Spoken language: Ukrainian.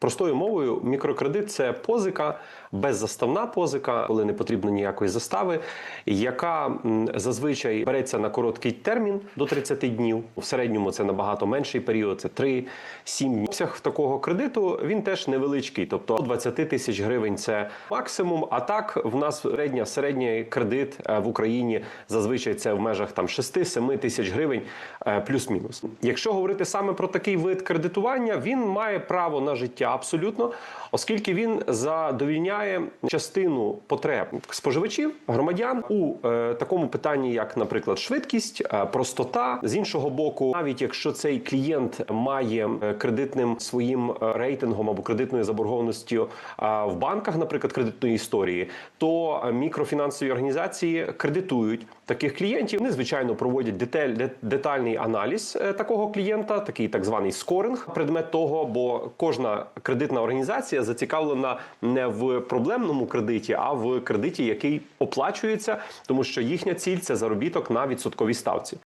Простою мовою, мікрокредит це позика, беззаставна позика, коли не потрібно ніякої застави, яка зазвичай береться на короткий термін до 30 днів. В середньому це набагато менший період, це 3-7 днів. Обсяг такого кредиту він теж невеличкий, тобто до 20 тисяч гривень це максимум. А так в нас середня середній кредит е, в Україні зазвичай це в межах там 6-7 тисяч гривень е, плюс-мінус. Якщо говорити саме про такий вид кредитування, він має право на життя абсолютно, оскільки він задовільняє частину потреб споживачів, громадян у е, такому питанні, як, наприклад, швидкість, е, простота. З іншого боку, навіть якщо цей клієнт має е, кредитним своїм рейтингом або кредитною заборгованістю в банках, наприклад, кредитної історії, то мікрофінансові організації кредитують таких клієнтів. Вони звичайно проводять деталь, детальний аналіз такого клієнта, такий так званий скоринг. Предмет того, бо кожна кредитна організація зацікавлена не в проблемному кредиті, а в кредиті, який оплачується, тому що їхня ціль це заробіток на відсотковій ставці.